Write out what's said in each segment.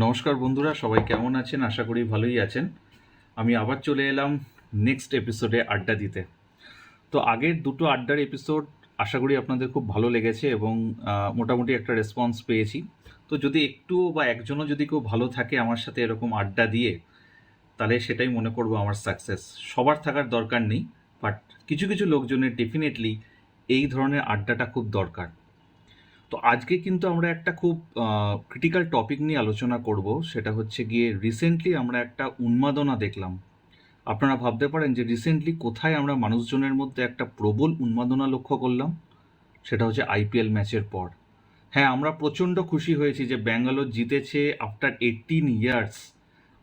নমস্কার বন্ধুরা, সবাই কেমন আছেন? আশা করি ভালোই আছেন। আমি আবার চলে এলাম নেক্সট এপিসোডে আড্ডা দিতে। তো আগের দুটো আড্ডার এপিসোড আশা করি আপনাদের খুব ভালো লেগেছে এবং মোটামুটি একটা রেসপন্স পেয়েছি। তো যদি একটু বা একজনও যদি কেউ ভালো থাকে আমার সাথে এরকম আড্ডা দিয়ে, তাহলে সেটাই মনে করব আমার সাকসেস সবার থাকার দরকার নেই বাট কিছু কিছু লোকজনের ডেফিনেটলি এই ধরনের আড্ডাটা খুব দরকার। তো আজকে কিন্তু আমরা একটা খুব ক্রিটিক্যাল টপিক নিয়ে আলোচনা করব। সেটা হচ্ছে গিয়ে রিসেন্টলি আমরা একটা উন্মাদনা দেখলাম। আপনারা ভাবতে পারেন যে রিসেন্টলি কোথায় আমরা মানুষজনের মধ্যে একটা প্রবল উন্মাদনা লক্ষ্য করলাম? সেটা হচ্ছে আইপিএল ম্যাচের পর। হ্যাঁ আমরা প্রচণ্ড খুশি হয়েছি যে ব্যাঙ্গালোর জিতেছে আফটার এইটিন ইয়ার্স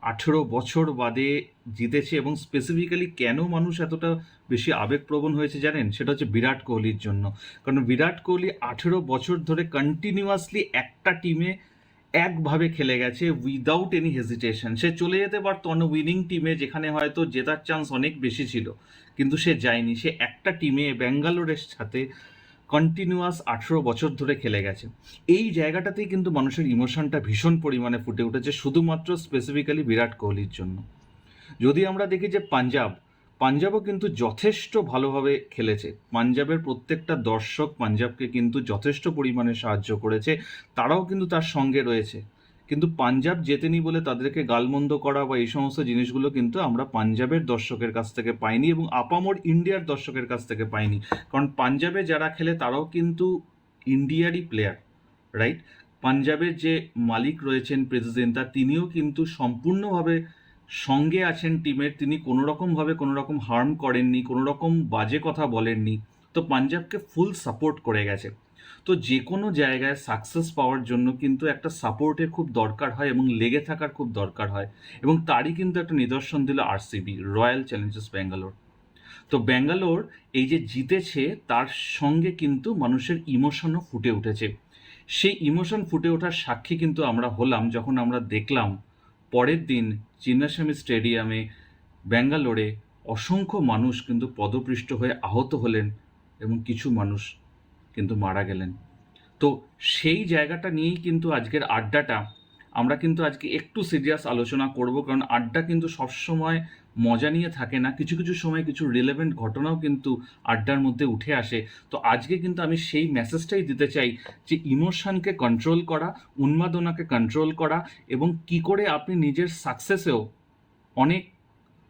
আঠেরো বছর বাদে জিতেছে এবং স্পেসিফিক্যালি কেন মানুষ এতটা বেশি আবেগপ্রবণ হয়েছে জানেন? সেটা হচ্ছে বিরাট কোহলির জন্য। কারণ বিরাট কোহলি আঠেরো বছর ধরে কন্টিনিউয়াসলি একটা টিমে একভাবে খেলে গেছে উইদাউট এনি হেজিটেশন সে চলে যেতে পারতো অন্য উইনিং টিমে যেখানে হয়তো জেতার চান্স অনেক বেশি ছিল। কিন্তু সে যায়নি। সে একটা টিমে ব্যাঙ্গালোরের সাথে কন্টিনিউয়াস আঠেরো বছর ধরে খেলে গেছে। এই জায়গাটাতেই কিন্তু মানুষের ইমোশনটা ভীষণ পরিমাণে ফুটে উঠেছে, শুধুমাত্র স্পেসিফিক্যালি বিরাট কোহলির জন্য। যদি আমরা দেখি যে পাঞ্জাব, পাঞ্জাবও কিন্তু যথেষ্ট ভালোভাবে খেলেছে। পাঞ্জাবের প্রত্যেকটা দর্শক পাঞ্জাবকে কিন্তু যথেষ্ট পরিমাণে সাহায্য করেছে, তারাও কিন্তু তার সঙ্গে রয়েছে। কিন্তু পাঞ্জাব জেতেনি বলে তাদেরকে গালমন্দ করা বা এই সমস্ত জিনিসগুলো কিন্তু আমরা পাঞ্জাবের দর্শকের কাছ থেকে পাইনি এবং আপামর ইন্ডিয়ার দর্শকের কাছ থেকে পাইনি। কারণ পাঞ্জাবে যারা খেলে তারাও কিন্তু ইন্ডিয়ারই প্লেয়ার রাইট পাঞ্জাবের যে মালিক রয়েছেন প্রেসিডেন্ট তা তিনিও কিন্তু সম্পূর্ণভাবে সঙ্গে আছেন টিমের তিনি কোনো রকমভাবে কোনো রকম হার্ম করেননি কোনো রকম বাজে কথা বলেননি। তো পাঞ্জাবকে ফুল সাপোর্ট করে গেছে। তো যে কোনো জায়গায় সাকসেস পাওয়ার জন্য কিন্তু একটা সাপোর্টের খুব দরকার হয় এবং লেগে থাকার খুব দরকার হয় এবং তারই কিন্তু একটা নিদর্শন দিল আরসিবি রয়্যাল চ্যালেঞ্জার্স ব্যাঙ্গালোর তো ব্যাঙ্গালোর এই যে জিতেছে, তার সঙ্গে কিন্তু মানুষের ইমোশনও ফুটে উঠেছে। সেই ইমোশন ফুটে ওঠার সাক্ষী কিন্তু আমরা হলাম যখন আমরা দেখলাম পরের দিন চিন্নাস্বামী স্টেডিয়ামে ব্যাঙ্গালোরে অসংখ্য মানুষ কিন্তু পদপৃষ্ট হয়ে আহত হলেন এবং কিছু মানুষ কিন্তু মারা গেলেন। তো সেই জায়গাটা নিয়েই কিন্তু আজকের আড্ডাটা। আমরা কিন্তু আজকে একটু সিরিয়াস আলোচনা করব, কারণ আড্ডা কিন্তু সবসময় মজা নিয়ে থাকে না। কিছু কিছু সময় কিছু রিলেভেন্ট ঘটনাও কিন্তু আড্ডার মধ্যে উঠে আসে। তো আজকে কিন্তু আমি সেই মেসেজটাই দিতে চাই যে ইমোশনকে কন্ট্রোল করা, উন্মাদনাকে কন্ট্রোল করা এবং কি করে আপনি নিজের সাকসেসেও অনেক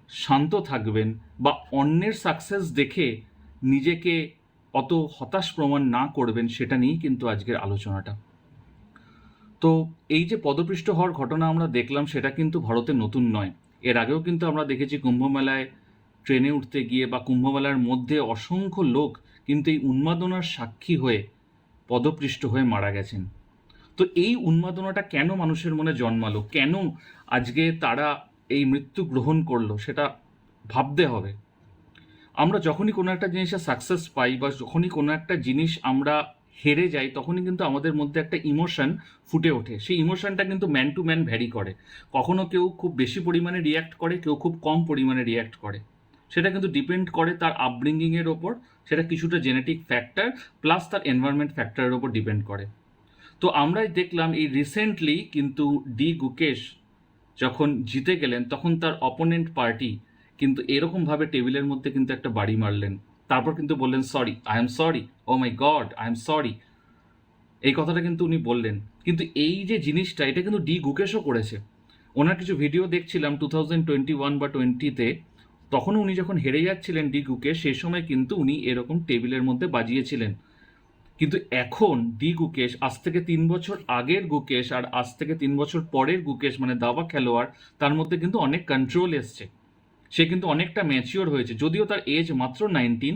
শান্ত থাকবেন বা অন্যের সাকসেস দেখে নিজেকে অত হতাশ প্রমাণ না করবেন সেটা নিয়েই কিন্তু আজকের আলোচনাটা। তো এই যে পদপৃষ্ট হওয়ার ঘটনা আমরা দেখলাম, সেটা কিন্তু ভারতে নতুন নয়। এর আগেও কিন্তু আমরা দেখেছি কুম্ভমেলায় ট্রেনে উঠতে গিয়ে বা কুম্ভমেলার মধ্যে অসংখ্য লোক কিন্তু এই উন্মাদনার সাক্ষী হয়ে পদপৃষ্ট হয়ে মারা গেছেন। তো এই উন্মাদনাটা কেন মানুষের মনে জন্মালো? কেন আজকে তারা এই মৃত্যু গ্রহণ করল? সেটা ভাবতে হবে। আমরা যখনই কোনো একটা জিনিসে সাকসেস পাই বা যখনই কোনো একটা জিনিস আমরা হেরে যাই, তখনই কিন্তু আমাদের মধ্যে একটা ইমোশন ফুটে ওঠে। সেই ইমোশনটা কিন্তু ম্যান টু ম্যান ভ্যারি করে। কখনো কেউ খুব বেশি পরিমাণে রিয়্যাক্ট করে, কেউ খুব কম পরিমাণে রিয়্যাক্ট করে। সেটা কিন্তু ডিপেন্ড করে তার আপব্রিঙ্গিংয়ের ওপর, সেটা কিছুটা জেনেটিক ফ্যাক্টর প্লাস তার এনভায়রনমেন্ট ফ্যাক্টরের ওপর ডিপেন্ড করে। তো আমরাই দেখলাম এই রিসেন্টলি কিন্তু ডি গুকেশ যখন জিতে গেলেন, তখন তার অপোনেন্ট পার্টি কিন্তু এরকমভাবে টেবিলের মধ্যে কিন্তু একটা বাড়ি মারলেন। তারপর কিন্তু বললেন sorry I am sorry oh my God I am sorry এই কথাটা কিন্তু উনি বললেন। কিন্তু এই যে জিনিসটা, এটা কিন্তু ডি গুকেশও করেছে। ওনার কিছু ভিডিও দেখছিলাম টু থাউজেন্ড টোয়েন্টি ওয়ান বা টোয়েন্টিতে তখন উনি যখন হেরে যাচ্ছিলেন ডি গুকেশ সেই সময় কিন্তু উনি এরকম টেবিলের মধ্যে বাজিয়েছিলেন। কিন্তু এখন ডি গুকেশ, আজ থেকে তিন বছর আগের গুকেশ আর আজ থেকে তিন বছর পরের গুকেশ মানে দাবা খেলোয়াড়, তার মধ্যে কিন্তু অনেক কন্ট্রোল এসছে। সে কিন্তু অনেকটা ম্যাচিওর হয়েছে। যদিও তার এজ মাত্র নাইনটিন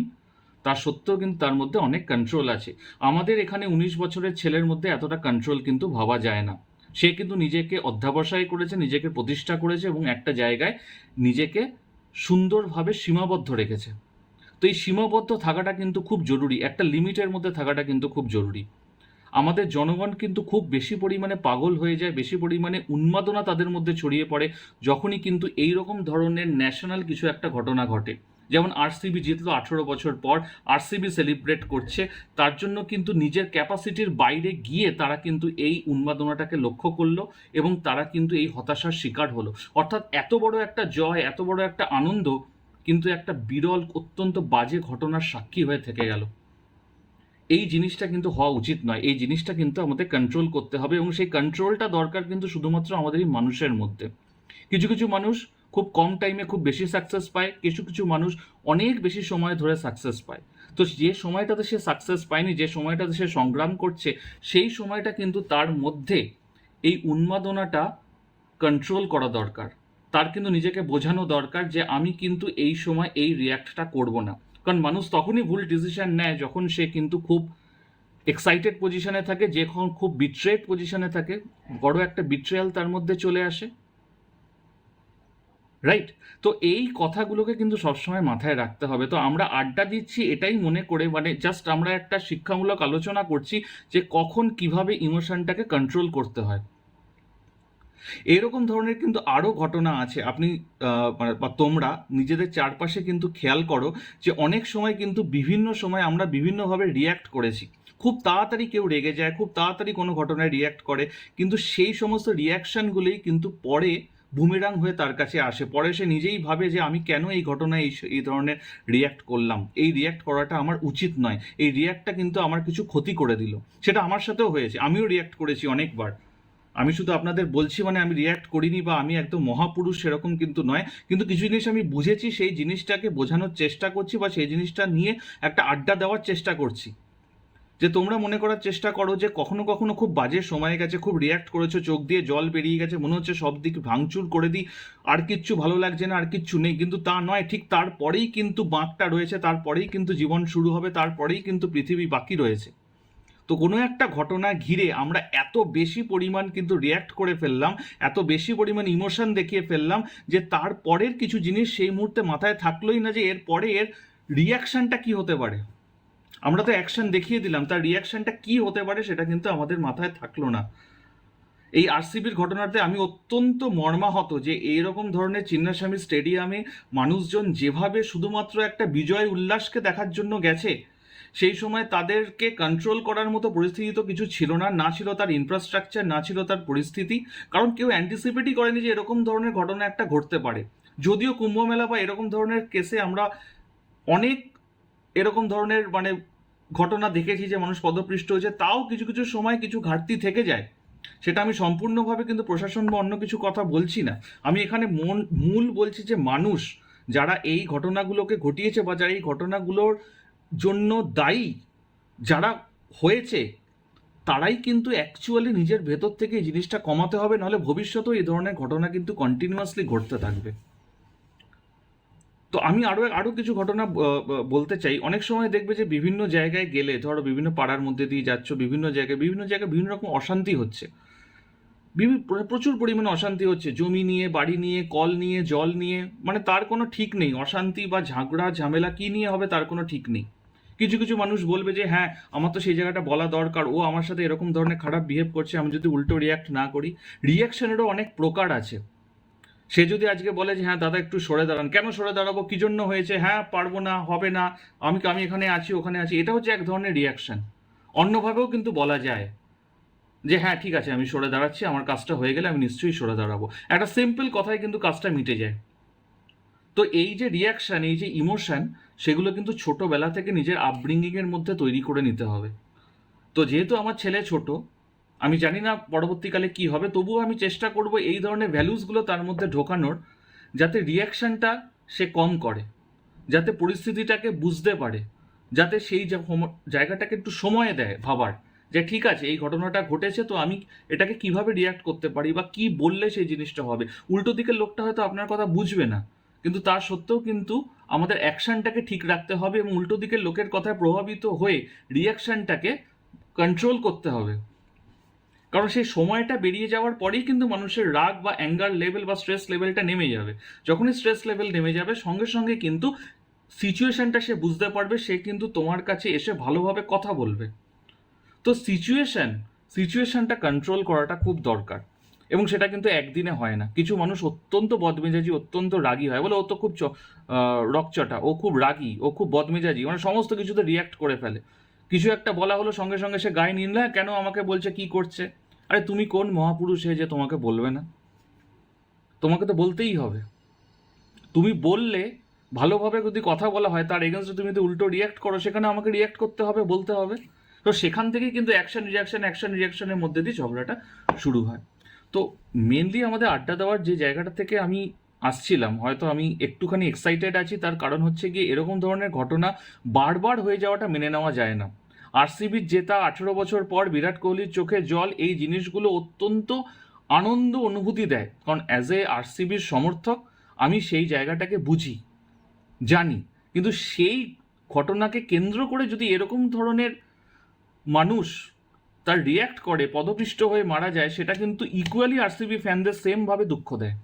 তা সত্ত্বেও কিন্তু তার মধ্যে অনেক কন্ট্রোল আছে। আমাদের এখানে উনিশ বছরের ছেলের মধ্যে এতটা কন্ট্রোল কিন্তু ভাবা যায় না। সে কিন্তু নিজেকে অধ্যাবসায় করেছে, নিজেকে প্রতিষ্ঠা করেছে এবং একটা জায়গায় নিজেকে সুন্দরভাবে সীমাবদ্ধ রেখেছে। তো এই সীমাবদ্ধ থাকাটা কিন্তু খুব জরুরি। একটা লিমিটের মধ্যে থাকাটা কিন্তু খুব জরুরি। আমাদের জনগণ কিন্তু খুব বেশি পরিমাণে পাগল হয়ে যায়, বেশি পরিমাণে উন্মাদনা তাদের মধ্যে ছড়িয়ে পড়ে, যখনই কিন্তু এই রকম ধরনের ন্যাশনাল কিছু একটা ঘটনা ঘটে। যেমন আরসিবি জিতলো আঠেরো বছর পর, আরসিবি সেলিব্রেট করছে, তার জন্য কিন্তু নিজের ক্যাপাসিটির বাইরে গিয়ে তারা কিন্তু এই উন্মাদনাটাকে লক্ষ্য করল এবং তারা কিন্তু এই হতাশার শিকার হলো। অর্থাৎ এত বড় একটা জয়, এত বড় একটা আনন্দ, কিন্তু একটা বিরল, অত্যন্ত বাজে ঘটনার সাক্ষী হয়ে থেকে গেল। এই জিনিসটা কিন্তু হওয়া উচিত নয়। এই জিনিসটা কিন্তু আমাদের কন্ট্রোল করতে হবে এবং সেই কন্ট্রোলটা দরকার কিন্তু শুধুমাত্র আমাদের এই মানুষের মধ্যে। কিছু কিছু মানুষ খুব কম টাইমে খুব বেশি সাকসেস পায়, কিছু কিছু মানুষ অনেক বেশি সময় ধরে সাকসেস পায়। তো যে সময়টাতে সে সাকসেস পায়নি, যে সময়টাতে সে সংগ্রাম করছে, সেই সময়টা কিন্তু তার মধ্যে এই উন্মাদনাটা কন্ট্রোল করা দরকার। তার কিন্তু নিজেকে বোঝানো দরকার যে আমি কিন্তু এই সময় এই রিয়াক্টটা করব না। কারণ মানুষ তখনই ভুল ডিসিশন নেয় যখন সে কিন্তু খুব এক্সাইটেড পজিশনে থাকে যখন খুব বিট্রেড পজিশনে থাকে। বড় একটা বিট্রেয়াল তার মধ্যে চলে আসে। রাইট তো এই কথাগুলোকে কিন্তু সবসময় মাথায় রাখতে হবে। তো আমরা আড্ডা দিচ্ছি এটাই মনে করে মানে জাস্ট আমরা একটা শিক্ষামূলক আলোচনা করছি যে কখন কীভাবে ইমোশনটাকে কন্ট্রোল করতে হয়। এরকম ধরনের কিন্তু আরও ঘটনা আছে। আপনি মানে বা তোমরা নিজেদের চারপাশে কিন্তু খেয়াল করো যে অনেক সময় কিন্তু বিভিন্ন সময় আমরা বিভিন্নভাবে রিয়্যাক্ট করেছি। খুব তাড়াতাড়ি কেউ রেগে যায়, খুব তাড়াতাড়ি কোনো ঘটনায় রিয়্যাক্ট করে, কিন্তু সেই সমস্ত রিয়াকশনগুলোই কিন্তু পরে বুমেরাং হয়ে তার কাছে আসে। পরে সে নিজেই ভাবে যে আমি কেন এই ঘটনায় এই এই ধরনের রিয়্যাক্ট করলাম। এই রিয়্যাক্ট করাটা আমার উচিত নয়। এই রিয়্যাক্টটা কিন্তু আমার কিছু ক্ষতি করে দিল। সেটা আমার সাথেও হয়েছে। আমিও রিয়্যাক্ট করেছি অনেকবার। আমি শুধু আপনাদের বলছি মানে আমি রিয়্যাক্ট করিনি বা আমি একদম মহাপুরুষ সেরকম কিন্তু নয়। কিন্তু কিছু জিনিস আমি বুঝেছি, সেই জিনিসটাকে বোঝানোর চেষ্টা করছি বা সেই জিনিসটা নিয়ে একটা আড্ডা দেওয়ার চেষ্টা করছি। যে তোমরা মনে করার চেষ্টা করো যে কখনো কখনো খুব বাজে সময় গেছে, খুব রিয়্যাক্ট করেছ, চোখ দিয়ে জল বেরিয়ে গেছে, মনে হচ্ছে সব দিক ভাঙচুর করে দিই, আর কিচ্ছু ভালো লাগছে না, আর কিচ্ছু নেই। কিন্তু তা নয়, ঠিক তারপরেই কিন্তু বাঁকটা রয়েছে, তারপরেই কিন্তু জীবন শুরু হবে, তারপরেই কিন্তু পৃথিবী বাকি রয়েছে। তো কোনো একটা ঘটনা ঘিরে আমরা এত বেশি পরিমাণ কিন্তু রিয়্যাক্ট করে ফেললাম, এত বেশি পরিমাণ ইমোশন দেখিয়ে ফেললাম যে তারপরের কিছু জিনিস সেই মুহূর্তে মাথায় থাকলোই না যে এর পরে এর রিয়াকশানটা কি হতে পারে। আমরা তো অ্যাকশন দেখিয়ে দিলাম, তার রিয়াকশনটা কি হতে পারে সেটা কিন্তু আমাদের মাথায় থাকল না। এই আরসিবির ঘটনাতে আমি অত্যন্ত মর্মাহত যে এইরকম ধরনের চিন্নাস্বামী স্টেডিয়ামে মানুষজন যেভাবে শুধুমাত্র একটা বিজয় উল্লাসকে দেখার জন্য গেছে সেই সময় তাদেরকে কন্ট্রোল করার মতো পরিস্থিতি তো কিছু ছিল না। না ছিল তার ইনফ্রাস্ট্রাকচার না ছিল তার পরিস্থিতি। কারণ কেউ অ্যান্টিসিপেটই করেনি যে এরকম ধরনের ঘটনা একটা ঘটতে পারে। যদিও কুম্ভ মেলা বা এরকম ধরনের কেসে আমরা অনেক এরকম ধরনের মানে ঘটনা দেখেছি যে মানুষ পদপৃষ্ট হয়েছে, তাও কিছু কিছু সময় কিছু ঘাটতি থেকে যায়। সেটা আমি সম্পূর্ণভাবে কিন্তু প্রশাসন বা অন্য কিছু কথা বলছি না। আমি এখানে মন, মূল বলছি যে মানুষ যারা এই ঘটনাগুলোকে ঘটিয়েছে বা যারা এই ঘটনাগুলোর জন্য দায়ী যারা হয়েছে, তারাই কিন্তু অ্যাকচুয়ালি নিজের ভেতর থেকে এই জিনিসটা কমাতে হবে, নাহলে ভবিষ্যতেও এই ধরনের ঘটনা কিন্তু কন্টিনিউয়াসলি ঘটতে থাকবে। তো আমি আরও আরও কিছু ঘটনা বলতে চাই। অনেক সময় দেখবে যে বিভিন্ন জায়গায় গেলে, ধরো বিভিন্ন পাড়ার মধ্যে দিয়ে যাচ্ছ, বিভিন্ন জায়গায় বিভিন্ন জায়গায় বিভিন্ন রকম অশান্তি হচ্ছে। প্রচুর পরিমাণে অশান্তি হচ্ছে। জমি নিয়ে, বাড়ি নিয়ে, কল নিয়ে, জল নিয়ে মানে তার কোনো ঠিক নেই। অশান্তি বা ঝাগড়া ঝামেলা কি নিয়ে হবে তার কোনো ঠিক নেই। কিছু কিছু মানুষ বলবে যে হ্যাঁ আমার তো সেই জায়গাটা বলা দরকার। ও আমার সাথে এরকম ধরনের খারাপ বিহেভ করছে, আমি যদি উল্টো রিয়াক্ট না করি। রিয়াকশনেরও অনেক প্রকার আছে। সে যদি আজকে বলে যে হ্যাঁ দাদা, একটু সরে দাঁড়ান। কেন সরে দাঁড়াবো? কি জন্য হয়েছে? হ্যাঁ পারব না, হবে না। আমি আমি এখানে আছি, ওখানে আছি। এটা হচ্ছে এক ধরনের রিয়াকশন অন্যভাবেও কিন্তু বলা যায় যে হ্যাঁ ঠিক আছে, আমি সরে দাঁড়াচ্ছি, আমার কাজটা হয়ে গেলে আমি নিশ্চয়ই সরে দাঁড়াবো। একটা সিম্পল কথায় কিন্তু কাজটা মিটে যায়। তো এই যে রিয়াকশন এই যে ইমোশন সেগুলো কিন্তু ছোটবেলা থেকে নিজের আপব্রিঙ্গিংয়ের মধ্যে তৈরি করে নিতে হবে। তো যেহেতু আমার ছেলে ছোট, আমি জানি না পরবর্তীকালে কি হবে, তবুও আমি চেষ্টা করব এই ধরনের ভ্যালুসগুলো তার মধ্যে ঢোকানোর, যাতে রিয়াকশনটা সে কম করে, যাতে পরিস্থিতিটাকে বুঝতে পারে, যাতে সেই জায়গাটাকে একটু সময় দেয় ভাবার, যে ঠিক আছে, এই ঘটনাটা ঘটেছে, তো আমি এটাকে কীভাবে রিয়াক্ট করতে পারি বা কি বললে সেই জিনিসটা হবে? উল্টো দিকের লোকটা হয়তো আপনার কথা বুঝবে না। কিন্তু তা সত্ত্বেও কিন্তু আমাদের অ্যাকশনটাকে ঠিক রাখতে হবে এবং উল্টো দিকের লোকের কথায় প্রভাবিত হয়ে রিয়াকশনটাকে কন্ট্রোল করতে হবে। কারণ সেই সময়টা বেরিয়ে যাওয়ার পরেই কিন্তু মানুষের রাগ বা অ্যাঙ্গার লেভেল বা স্ট্রেস লেভেলটা নেমে যাবে। যখনই স্ট্রেস লেভেল নেমে যাবে, সঙ্গে সঙ্গে কিন্তু সিচুয়েশনটা সে বুঝতে পারবে, সে কিন্তু তোমার কাছে এসে ভালোভাবে কথা বলবে। তো সিচুয়েশন, সিচুয়েশনটা কন্ট্রোল করাটা খুব দরকার। এবং সেটা কিন্তু একদিনে হয় না। কিছু মানুষ অত্যন্ত বদমেজাজি অত্যন্ত রাগী হয়। বলে ও তো খুব রকচটা ও খুব রাগী ও খুব বদমেজাজি মানে সমস্ত কিছুতে রিয়াক্ট করে ফেলে। কিছু একটা বলা হলো সঙ্গে সঙ্গে সে গায়ে নিল "হ্যাঁ, কেন আমাকে বলছে কি করছে? আরে তুমি কোন মহাপুরুষ হে যে তোমাকে বলবে না? তোমাকে তো বলতেই হবে। তুমি বললে ভালোভাবে যদি কথা বলা হয় তার এগেনস্টে তুমি যদি উল্টো রিয়াক্ট করো সেখানে আমাকে রিয়াক্ট করতে হবে বলতে হবে। তো সেখান থেকেই কিন্তু অ্যাকশন রিয়াকশন অ্যাকশন রিয়াকশনের মধ্যে দিয়ে ঝগড়াটা শুরু হয়। তো মেনলি আমাদের আড্ডা দেওয়ার যে জায়গাটা থেকে আমি আসছিলাম, হয়তো আমি একটুখানি এক্সাইটেড আছি, তার কারণ হচ্ছে গিয়ে এরকম ধরনের ঘটনা বারবার হয়ে যাওয়াটা মেনে নেওয়া যায় না। আরসিবির জেতা আঠেরো বছর পর বিরাট কোহলির চোখে জল, এই জিনিসগুলো অত্যন্ত আনন্দ অনুভূতি দেয়। কারণ অ্যাজ এ আরসিবির সমর্থক, আমি সেই জায়গাটাকে বুঝি, জানি। কিন্তু সেই ঘটনাকে কেন্দ্র করে যদি এরকম ধরনের মানুষ তার রিয়্যাক্ট করে, পদপৃষ্ট হয়ে মারা যায়, সেটা কিন্তু ইকুয়ালি আরসিবি ফ্যানদের সেমভাবে দুঃখ দেয়।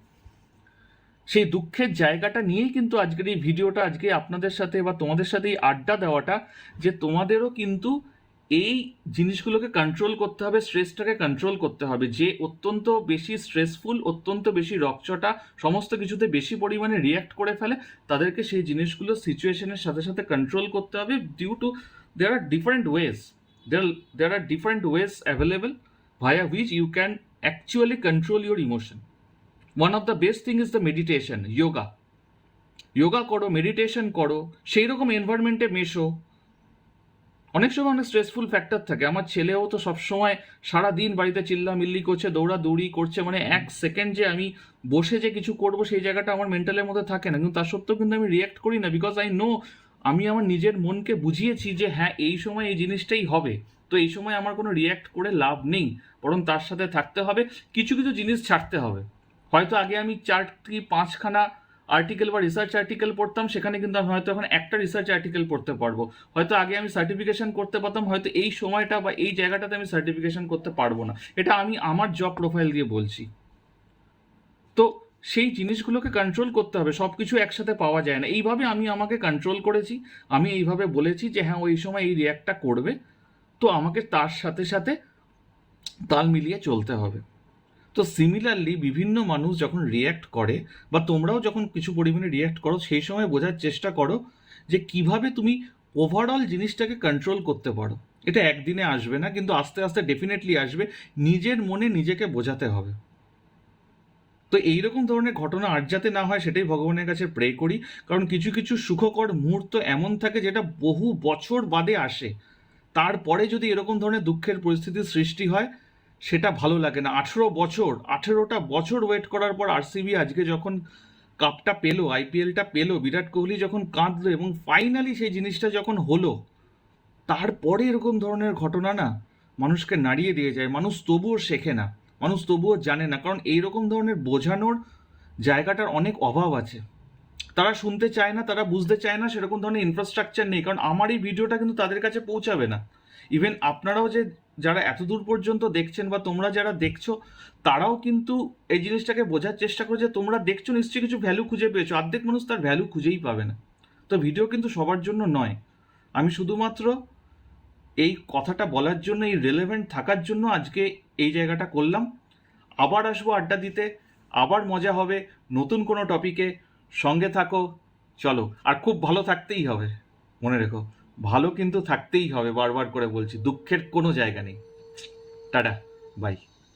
সেই দুঃখের জায়গাটা নিয়েই কিন্তু আজকের এই ভিডিওটা, আজকে আপনাদের সাথে বা তোমাদের সাথে এই আড্ডা দেওয়াটা, যে তোমাদেরও কিন্তু এই জিনিসগুলোকে কন্ট্রোল করতে হবে স্ট্রেসটাকে কন্ট্রোল করতে হবে। যে অত্যন্ত বেশি স্ট্রেসফুল অত্যন্ত বেশি রকচটা, সমস্ত কিছুতে বেশি পরিমাণে রিয়্যাক্ট করে ফেলে, তাদেরকে সেই জিনিসগুলো সিচুয়েশনের সাথে সাথে কন্ট্রোল করতে হবে due to there are different ways there there are different ways available via which you can actually control your emotion one of the best thing is the meditation yoga yoga করো meditation করো সেই রকম এনভায়রনমেন্টে মেশো। অনেক সময় অনেক stressful factor থাকে। আমার ছেলেও তো সবসময় সারা দিন বাড়িতে চিল্লামিল্লি করছে, দৌড়াদৌড়ি করছে মানে এক সেকেন্ড যে আমি বসে যে কিছু করব, সেই জায়গাটা আমার মেন্টালের মধ্যে থাকে না। কিন্তু তার সত্ত্বেও কিন্তু আমি রিয়াক্ট করি না। বিকজ আই নো আমি আমার নিজের মনকে বুঝিয়েছি যে হ্যাঁ এই সময় এই জিনিসটাই হবে। তো এই সময় আমার কোনো রিয়াক্ট করে লাভ নেই, বরং তার সাথে থাকতে হবে, কিছু কিছু জিনিস ছাড়তে হবে। হয়তো আগে আমি চারটি পাঁচখানা আর্টিকেল বা রিসার্চ আর্টিকেল পড়তাম, সেখানে কিন্তু আমি হয়তো এখন একটা রিসার্চ আর্টিকেল পড়তে পারব। হয়তো আগে আমি সার্টিফিকেশন করতে পারতাম, হয়তো এই সময়টা বা এই জায়গাটাতে আমি সার্টিফিকেশন করতে পারব না। এটা আমি আমার জব প্রোফাইল দিয়ে বলছি। সেই জিনিসগুলোকে কন্ট্রোল করতে হবে সব কিছু একসাথে পাওয়া যায় না। এইভাবে আমি আমাকে কন্ট্রোল করেছি, আমি এইভাবে বলেছি যে হ্যাঁ ওই সময় এই রিয়াক্টটা করবে, তো আমাকে তার সাথে সাথে তাল মিলিয়ে চলতে হবে। তো সিমিলারলি বিভিন্ন মানুষ যখন রিয়্যাক্ট করে, বা তোমরাও যখন কিছু পরিমাণে রিয়্যাক্ট করো, সেই সময় বোঝার চেষ্টা করো যে কীভাবে তুমি ওভারঅল জিনিসটাকে কন্ট্রোল করতে পারো। এটা একদিনে আসবে না, কিন্তু আস্তে আস্তে ডেফিনেটলি আসবে। নিজের মনে নিজেকে বোঝাতে হবে। তো এইরকম ধরনের ঘটনা আর যাতে না হয় সেটাই ভগবানের কাছে প্রে করি। কারণ কিছু কিছু সুখকর মুহূর্ত এমন থাকে যেটা বহু বছর বাদে আসে। তারপরে যদি এরকম ধরনের দুঃখের পরিস্থিতির সৃষ্টি হয়, সেটা ভালো লাগে না। আঠেরো বছর, আঠেরোটা বছর ওয়েট করার পর আরসিবি আজকে যখন কাপটা পেল আইপিএলটা পেল, বিরাট কোহলি যখন কাঁদলো এবং ফাইনালি সেই জিনিসটা যখন হলো, তারপরে এরকম ধরনের ঘটনা না মানুষকে নাড়িয়ে দিয়ে যায়। মানুষ তবুও শেখে না। মানুষ তবুও জানে না। কারণ এইরকম ধরনের বোঝানোর জায়গাটার অনেক অভাব আছে। তারা শুনতে চায় না, তারা বুঝতে চায় না, সেরকম ধরনের ইনফ্রাস্ট্রাকচার নেই। কারণ আমার এই ভিডিওটা কিন্তু তাদের কাছে পৌঁছাবে না। ইভেন আপনারাও যে, যারা এত দূর পর্যন্ত দেখছেন বা তোমরা যারা দেখছ, তারাও কিন্তু এই জিনিসটাকে বোঝার চেষ্টা করে যে, তোমরা দেখছ নিশ্চয়ই কিছু ভ্যালু খুঁজে পেয়েছ। অর্ধেক মানুষ তার ভ্যালু খুঁজেই পাবে না। তো ভিডিও কিন্তু সবার জন্য নয়। আমি শুধুমাত্র এই কথাটা বলার জন্য, এই রেলেভেন্ট থাকার জন্য আজকে এই জায়গাটা করলাম। আবার আসব আড্ডা দিতে, আবার মজা হবে, নতুন কোনো টপিকে সঙ্গে থাকো, চলো। আর খুব ভালো থাকতেই হবে, মনে রেখো। ভালো কিন্তু থাকতেই হবে, বারবার করে বলছি, দুঃখের কোনো জায়গা নেই। Tata bye